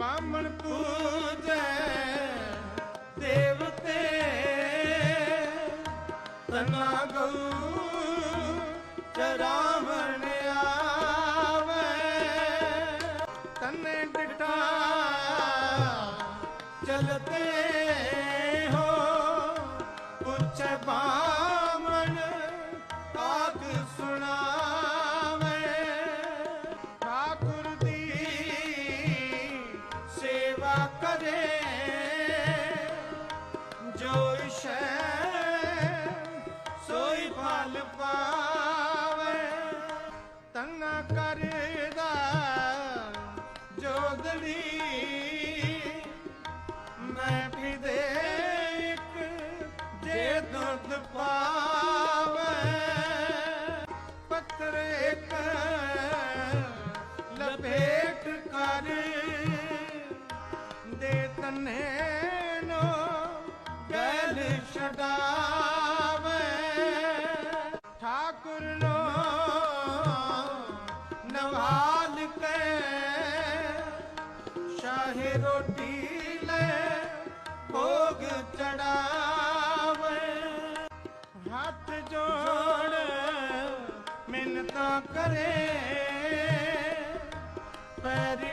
ਬਾਮਣ ਪੂਜੈ ਦੇਵਤੇ ਤਨਾ ਗਉ ਚਰਾਵਣ ਆਵੇ। ਤਨੇ ਡਟਾ ਚਲਤੇ ਹੋ ਪੁੱਛੇ ਬਾਮਣ ਕਰੇ ਜੋ ਇਸ਼ੈ ਸੋਈ ਫਲ ਪਾਵੇ ਤੰਨਾ ਕਰਦਾ ਜੋਦੜੀ। ਮੈਂ ਵੀ ਦੇ ਇੱਕ ਜੇ ਦੁੱਧ ਪਾਵੇ ਪੱਤਰ ਇੱਕ ਲਪੇਟ ਕਰ ਦੇ ਨੋ ਗੈਲ ਛਡਾਵੇ। ਠਾਕੁਰ ਨੋ ਨਵਾਲ ਕੇ ਸ਼ਾਹੀ ਰੋਟੀ ਲੈ ਭੋਗ ਚੜਾਵੇ। ਹੱਥ ਜੋੜ ਮਿੰਨਤਾਂ ਕਰੇ, ਪੈਰੀ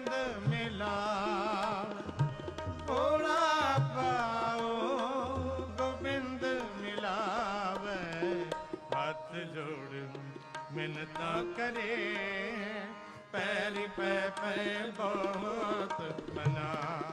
ਗੋਬਿੰਦ ਮਿਲਾ। ਪੋੜਾ ਪਾਓ ਗੋਬਿੰਦ ਮਿਲਾਵੇ। ਹੱਥ ਜੋੜ ਮਿੰਨਤਾਂ ਕਰੇ। ਪੈਰੀ ਪੈ ਪੈ ਬਹੁਤ ਮਨਾ।